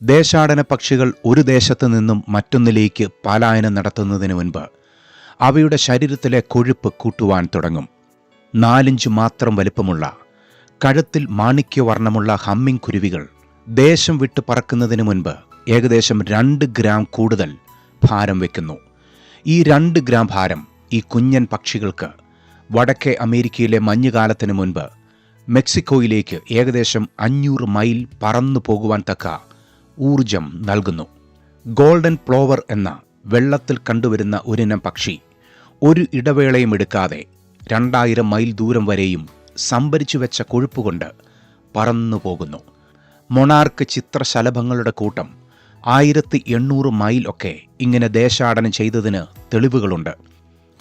ദേശാടന പക്ഷികൾ ഒരു ദേശത്തു നിന്നും മറ്റൊന്നിലേക്ക് പലായനം നടത്തുന്നതിന് മുൻപ് അവയുടെ ശരീരത്തിലെ കൊഴുപ്പ് കൂട്ടുവാൻ തുടങ്ങും. നാലിഞ്ച് മാത്രം വലിപ്പമുള്ള കഴുത്തിൽ മാണിക്യവർണമുള്ള ഹമ്മിങ് കുരുവികൾ ദേശം വിട്ട് പറക്കുന്നതിന് മുൻപ് ഏകദേശം രണ്ട് ഗ്രാം കൂടുതൽ ഭാരം വയ്ക്കുന്നു ഈ രണ്ട് ഗ്രാം ഭാരം ഈ കുഞ്ഞൻ പക്ഷികൾക്ക് വടക്കേ അമേരിക്കയിലെ മഞ്ഞുകാലത്തിന് മുൻപ് മെക്സിക്കോയിലേക്ക് ഏകദേശം അഞ്ഞൂറ് മൈൽ പറന്നു പോകുവാൻ തക്ക ഊർജം നൽകുന്നു. ഗോൾഡൻ പ്ലോവർ എന്ന വെള്ളത്തിൽ കണ്ടുവരുന്ന ഒരിനം പക്ഷി ഒരു ഇടവേളയും എടുക്കാതെ രണ്ടായിരം മൈൽ ദൂരം വരെയും സംഭരിച്ചു വെച്ച കൊഴുപ്പുകൊണ്ട് പറന്നു പോകുന്നു മൊണാർക്ക് ചിത്രശലഭങ്ങളുടെ കൂട്ടം ആയിരത്തി എണ്ണൂറ് മൈൽ ഒക്കെ ഇങ്ങനെ ദേശാടനം ചെയ്തതിന് തെളിവുകളുണ്ട്.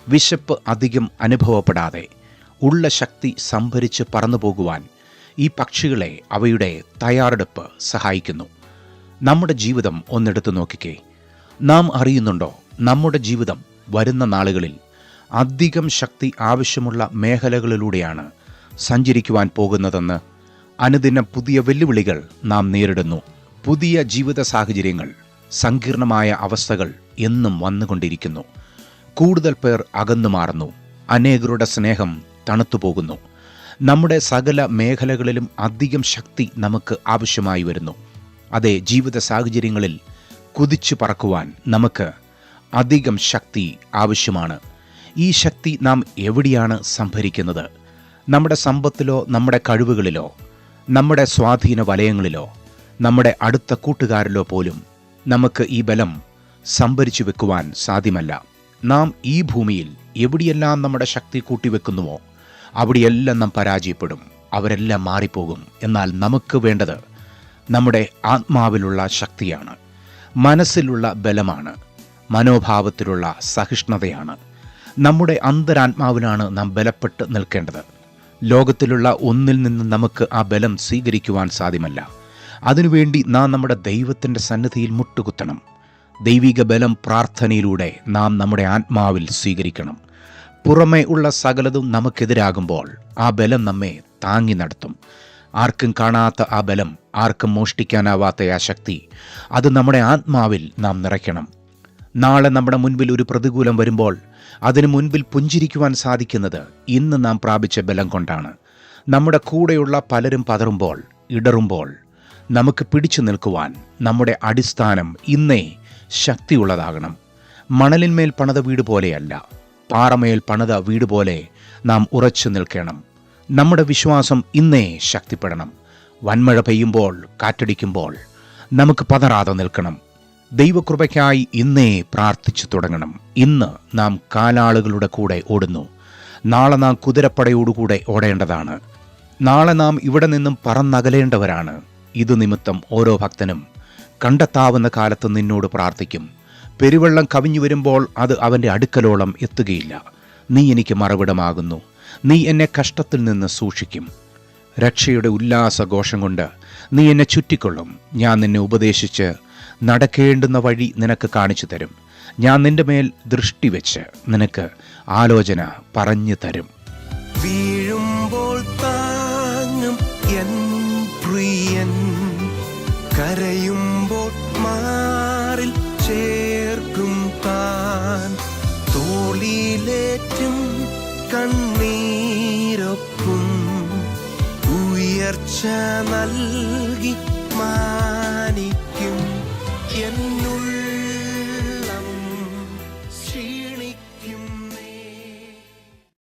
വിശപ്പ് അധികം അനുഭവപ്പെടാതെ ഉള്ള ശക്തി സംഭരിച്ച് പറന്നു പോകുവാൻ ഈ പക്ഷികളെ അവയുടെ തയ്യാറെടുപ്പ് സഹായിക്കുന്നു. നമ്മുടെ ജീവിതം ഒന്നെടുത്തു നോക്കിക്കേ. നാം അറിയുന്നുണ്ടോ? നമ്മുടെ ജീവിതം വരുന്ന നാളുകളിൽ അധികം ശക്തി ആവശ്യമുള്ള മേഖലകളിലൂടെയാണ് സഞ്ചരിക്കുവാൻ പോകുന്നതെന്ന് അനുദിനം പുതിയ വെല്ലുവിളികൾ നാം നേരിടുന്നു. പുതിയ ജീവിത സാഹചര്യങ്ങൾ സങ്കീർണമായ അവസ്ഥകൾ എന്നും വന്നുകൊണ്ടിരിക്കുന്നു. കൂടുതൽ പേർ അകന്നു മാറുന്നു. അനേകരുടെ സ്നേഹം തണുത്തുപോകുന്നു. നമ്മുടെ സകല മേഖലകളിലും അധികം ശക്തി നമുക്ക് ആവശ്യമായി വരുന്നു. അതേ ജീവിത സാഹചര്യങ്ങളിൽ കുതിച്ചു പറക്കുവാൻ നമുക്ക് അധികം ശക്തി ആവശ്യമാണ്. ഈ ശക്തി നാം എവിടെയാണ് സംഭരിക്കുന്നത്? നമ്മുടെ സമ്പത്തിലോ നമ്മുടെ കഴിവുകളിലോ നമ്മുടെ സ്വാധീന വലയങ്ങളിലോ നമ്മുടെ അടുത്ത കൂട്ടുകാരിലോ പോലും നമുക്ക് ഈ ബലം സംഭരിച്ചു വെക്കുവാൻ സാധ്യമല്ല. നാം ഈ ഭൂമിയിൽ എവിടെയെല്ലാം നമ്മുടെ ശക്തി കൂട്ടിവെക്കുന്നുവോ അവിടെയെല്ലാം നാം പരാജയപ്പെടും അവരെല്ലാം മാറിപ്പോകും. എന്നാൽ നമുക്ക് വേണ്ടത് നമ്മുടെ ആത്മാവിലുള്ള ശക്തിയാണ്. മനസ്സിലുള്ള ബലമാണ്. മനോഭാവത്തിലുള്ള സഹിഷ്ണുതയാണ്. നമ്മുടെ അന്തരാത്മാവിലാണ് നാം ബലപ്പെട്ട് നിൽക്കേണ്ടത്. ലോകത്തിലുള്ള ഒന്നിൽ നിന്ന് നമുക്ക് ആ ബലം സ്വീകരിക്കുവാൻ സാധ്യമല്ല. അതിനുവേണ്ടി നാം നമ്മുടെ ദൈവത്തിന്റെ സന്നിധിയിൽ മുട്ടുകുത്തണം. ദൈവിക ബലം പ്രാർത്ഥനയിലൂടെ നാം നമ്മുടെ ആത്മാവിൽ സ്വീകരിക്കണം. പുറമേ ഉള്ള സകലതും നമുക്കെതിരാകുമ്പോൾ ആ ബലം നമ്മെ താങ്ങി നടത്തും. ആർക്കും കാണാത്ത ആ ബലം ആർക്കും മോഷ്ടിക്കാനാവാത്ത ആ ശക്തി അത് നമ്മുടെ ആത്മാവിൽ നാം നിറയ്ക്കണം. നാളെ നമ്മുടെ മുൻപിൽ ഒരു പ്രതികൂലം വരുമ്പോൾ അതിനു മുൻപിൽ പുഞ്ചിരിക്കുവാൻ സാധിക്കുന്നത് ഇന്ന് നാം പ്രാപിച്ച ബലം കൊണ്ടാണ്. നമ്മുടെ കൂടെയുള്ള പലരും പതറുമ്പോൾ ഇടറുമ്പോൾ നമുക്ക് പിടിച്ചു നിൽക്കുവാൻ നമ്മുടെ അടിസ്ഥാനം ഇന്നേ ശക്തിയുള്ളതാകണം. മണലിന്മേൽ പണിത വീട് പോലെയല്ല പാറമേൽ പണിത വീട് പോലെ നാം ഉറച്ചു നിൽക്കണം. നമ്മുടെ വിശ്വാസം ഇന്നേ ശക്തിപ്പെടണം. വൻമഴ പെയ്യുമ്പോൾ കാറ്റടിക്കുമ്പോൾ നമുക്ക് പതറാതെ നിൽക്കണം. ദൈവകൃപയ്ക്കായി ഇന്നേ പ്രാർത്ഥിച്ചു തുടങ്ങണം. ഇന്ന് നാം കാലാളുകളുടെ കൂടെ ഓടുന്നു. നാളെ നാം കുതിരപ്പടയോടുകൂടെ ഓടേണ്ടതാണ്. നാളെ നാം ഇവിടെ നിന്നും പറന്നകലേണ്ടവരാണ്. ഇത് നിമിത്തം ഓരോ ഭക്തനും കണ്ടെത്താവുന്ന കാലത്ത് നിന്നോട് പ്രാർത്ഥിക്കും. പെരുവെള്ളം കവിഞ്ഞു വരുമ്പോൾ അത് അവന്റെ അടുക്കലോളം എത്തുകയില്ല. നീ എനിക്ക് മറവിടമാകുന്നു നീ എന്നെ കഷ്ടത്തിൽ നിന്ന് സൂക്ഷിക്കും. രക്ഷയുടെ ഉല്ലാസഘോഷം കൊണ്ട് നീ എന്നെ ചുറ്റിക്കൊള്ളും. ഞാൻ നിന്നെ ഉപദേശിച്ച് നടക്കേണ്ടുന്ന വഴി നിനക്ക് കാണിച്ചു തരും. ഞാൻ നിന്റെ മേൽ ദൃഷ്ടി വെച്ച് നിനക്ക് ആലോചന പറഞ്ഞു തരും. വീഴുമ്പോൾ താങ്ങും എൻ പ്രിയൻ. കരയുമ്പോൾ മാറിൽ ചേർക്കും താൻ. തോളിലേറ്റും കണ്ണീരൊപ്പും ഉയർച്ച നൽകി മാനിക്കും എന്നുള്ളിൽ